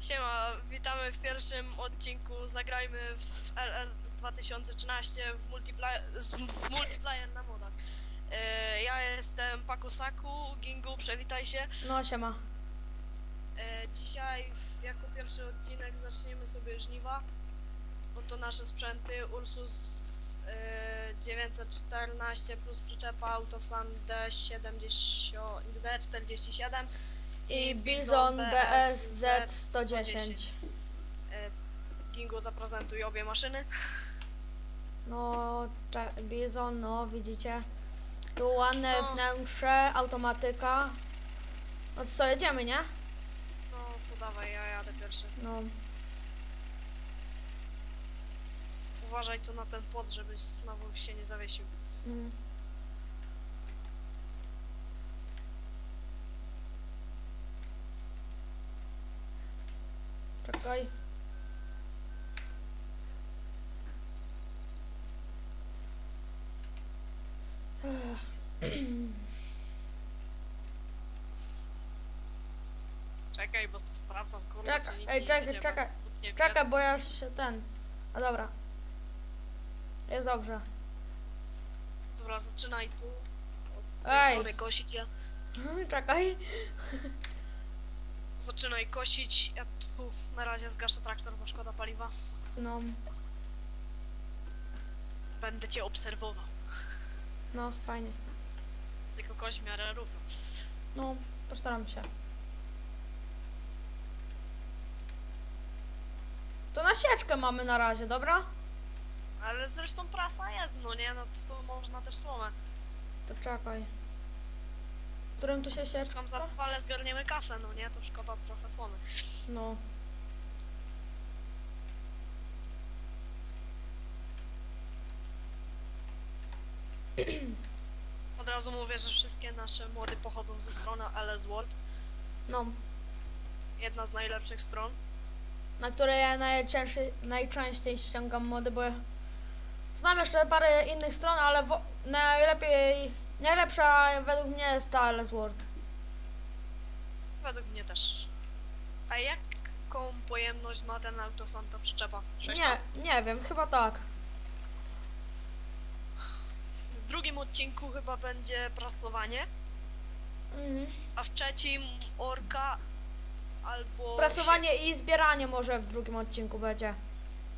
Siema, witamy w pierwszym odcinku Zagrajmy w LS 2013 w multiplayer, z- w multiplayer na modach. E, ja jestem Pakusaku, Gingu, przywitaj się. No siema. E, dzisiaj w, jako pierwszy odcinek zaczniemy sobie żniwa. Oto nasze sprzęty Ursus e, 914 plus przyczepa Autosan D70, D47 I Bizon BSZ 110. E, Gingo zaprezentuj obie maszyny. No, Bizon, no widzicie. Tu ładne No. wnętrze, automatyka. No to jedziemy, nie? No to dawaj, ja jadę pierwszy. No. Uważaj tu na ten płot, żebyś znowu się nie zawiesił. Mm. Czekaj. Czekaj, bo sprawdzam, kurde, Czekaj, czy nikt ej, nie czekaj, jedziemy. czekaj, Nie Czekaj, wiadomo. bo ja się ten. A dobra. Jest dobrze. Dobra, zaczynaj tu. Ej. Ej. kosić, ja. Czekaj. Zaczynaj kosić, ja tu na razie zgaszę traktor, bo szkoda paliwa. No, Będę cię obserwował. no, fajnie. Tylko kość w miarę równo. No, postaram się. To na sieczkę mamy na razie, dobra? Ale zresztą prasa jest, no nie? No to, to można też słomę. To czekaj. Którym tu się sieczka? tam zapalę, zgarniemy kasę, no nie? To szkoda trochę słomy. No. Od razu mówię, że wszystkie nasze młody pochodzą ze strony LS World. No. Jedna z najlepszych stron. Na które ja najczęściej, najczęściej ściągam mody, bo znam jeszcze parę innych stron, ale najlepiej, najlepsza według mnie jest ta LS World. Według mnie też. A jaką pojemność ma ten Autosanta przyczepa? Nie, nie wiem, chyba tak. W drugim odcinku chyba będzie prasowanie, Mhm. a w trzecim orka albo... Prasowanie i zbieranie może w drugim odcinku będzie.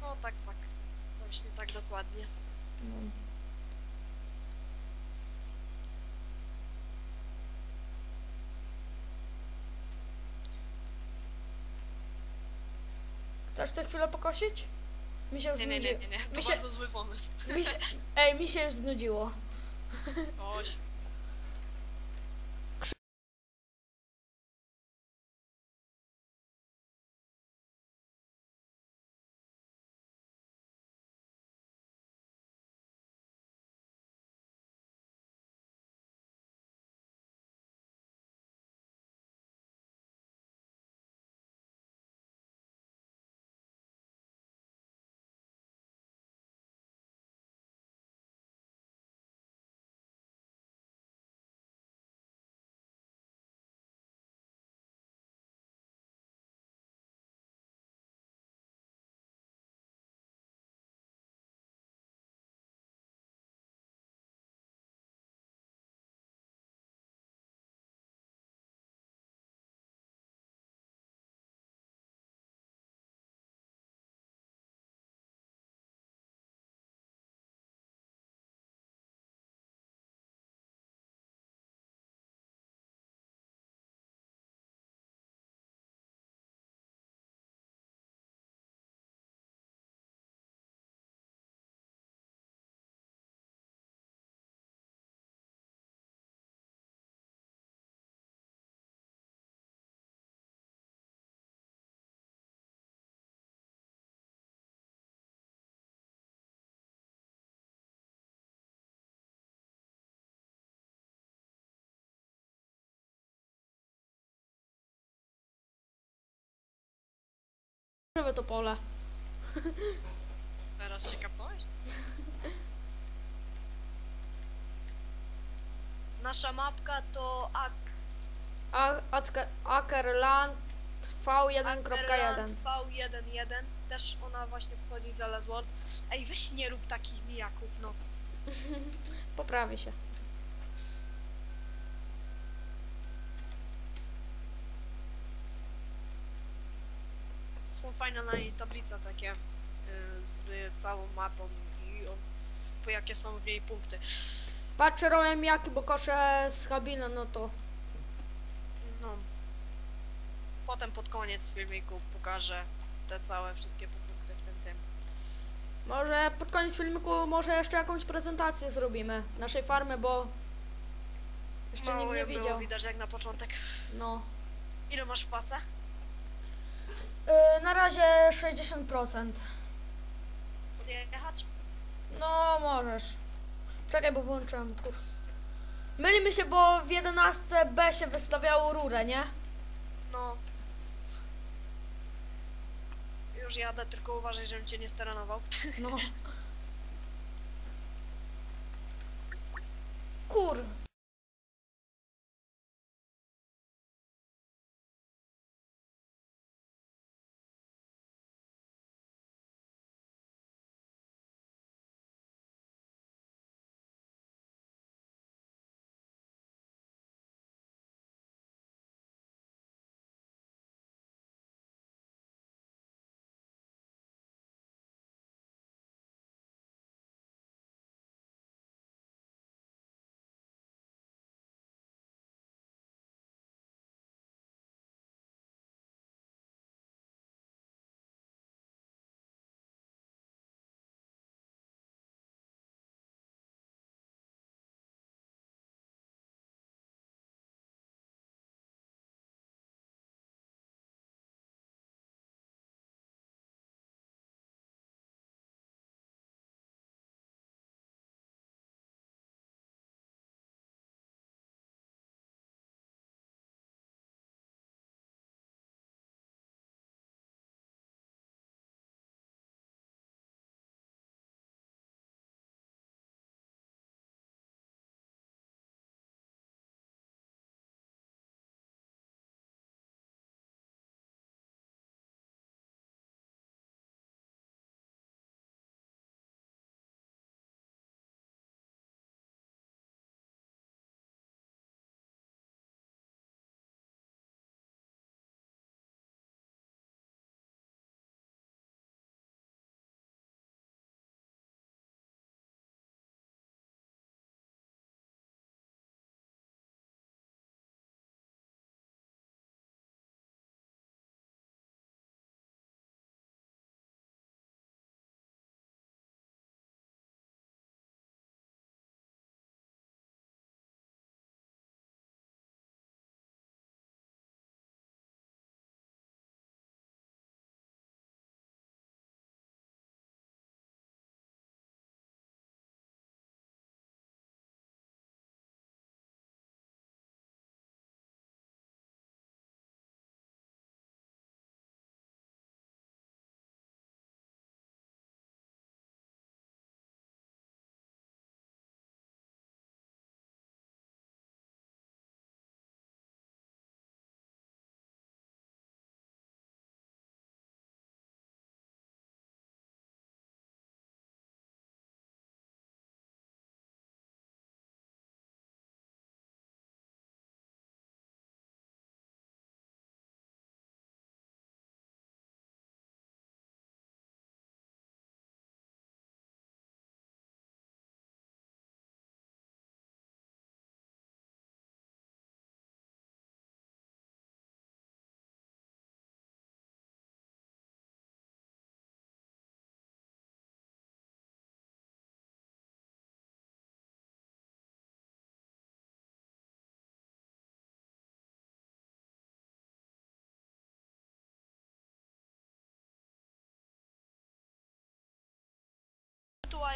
No tak, tak. Właśnie tak dokładnie. No. Chcesz tę chwilę pokosić? Mi się już Nie, nie, nie, nie, nie. To Mi się, bardzo zły pomysł. mi się, ej, mi się już znudziło. Oś. Żeby to pole. Teraz się kapnąłeś? Nasza mapka to AK. A, Ackerland V1.1. V11, też ona właśnie pochodzi z LS World. Ej, weź nie rób takich mijaków, no. Poprawi się. Są fajne na niej tablice takie y, z całą mapą i po jakie są w niej punkty. Patrzę robię jaki, bo koszę z kabiny, no to No. Potem pod koniec filmiku pokażę te całe wszystkie punkty w tym tym. może pod koniec filmiku może jeszcze jakąś prezentację zrobimy naszej farmy, bo jeszcze Mało nikt nie było widział. widać jak na początek. No. Ile masz w pace? Yy, na razie 60%. Podjechać? No, możesz. Czekaj, bo włączyłem, kur... Mylimy się, bo w 11 B się wystawiało rurę, nie? No. Już jadę, tylko uważaj, żebym cię nie steranował. No.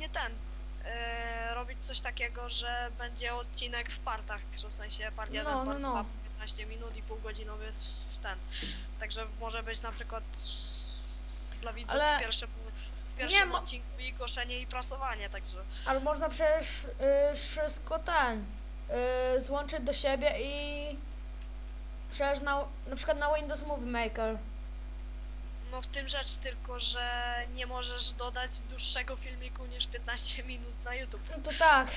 Ewentualnie ten. e, robić coś takiego, że będzie odcinek w partach, że w sensie part 1, No, no, part no. 2, 15 minut i półgodzinowy jest w ten. Także może być na przykład dla widzów Ale- w pierwszym, w pierwszym mo- odcinku i koszenie i prasowanie, także Ale można przecież y, wszystko ten y, złączyć do siebie i Przecież na, na przykład na Windows Movie Maker. No w tym rzecz tylko, że nie możesz dodać dłuższego filmiku niż 15 minut na YouTube. No to tak.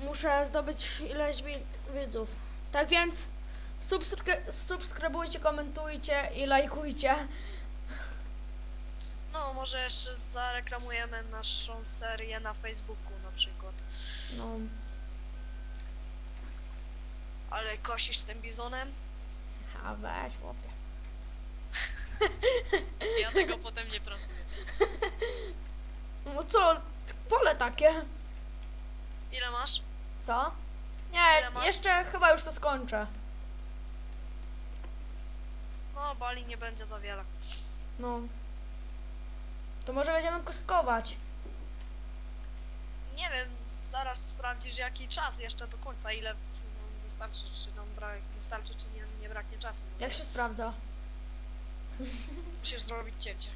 Muszę zdobyć ileś wi- widzów. Tak więc subskry- subskrybujcie, komentujcie i lajkujcie. No może jeszcze zareklamujemy naszą serię na Facebooku na przykład. No. Ale kosisz tym bizonem? A weź chłopie. Ja tego potem nie prasuję. No co? Pole takie. Ile masz? Co? Nie, Ile masz? jeszcze chyba już to skończę. No, bali nie będzie za wiele. No. To może będziemy kostkować. Nie wiem, zaraz sprawdzisz jaki czas jeszcze do końca, ile w- no, wystarczy, czy nam brak, wystarczy, czy nie, nie braknie czasu. Jak się sprawdza? Musisz zrobić cięcie.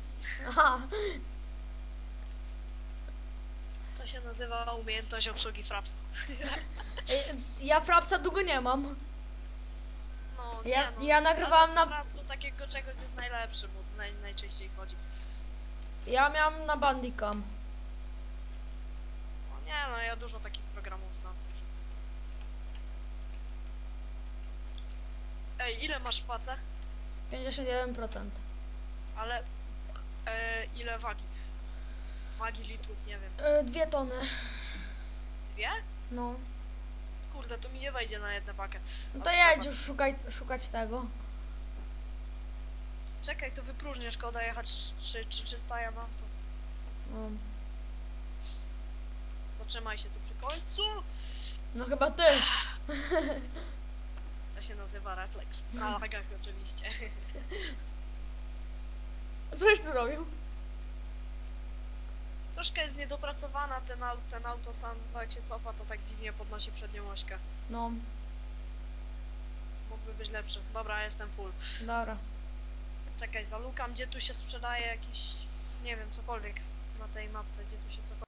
Aha. To się nazywa umiejętność obsługi frapsa. Ja frapsa długo nie mam. No, Ja- nie no. ja nagrywałam na- Fraps do takiego czegoś jest najlepszy, bo naj, najczęściej chodzi. Ja miałam na Bandicam. No nie no, ja dużo takich programów znam. Ej, ile masz w pace? 51%. Ale e, ile wagi? Wagi litrów, nie wiem. Y, dwie tony. Dwie? No. Kurde, to mi nie wejdzie na jedną pakę. No to jedź już szukaj, szukać tego. Czekaj, to wypróżnię, szkoda jechać czy, czy 300 ja mam, to No, zatrzymaj się tu przy końcu. no chyba ty. Się nazywa refleks. Na lagach oczywiście. Coś tu robił? Troszkę jest niedopracowana ten, au- ten autosam, bo jak się cofa, to tak dziwnie podnosi przednią ośkę. No, Mógłby być lepszy. Dobra, jestem full. dobra. Czekaj, zalukam, gdzie tu się sprzedaje jakiś, nie wiem, cokolwiek na tej mapce, gdzie tu się cokolwiek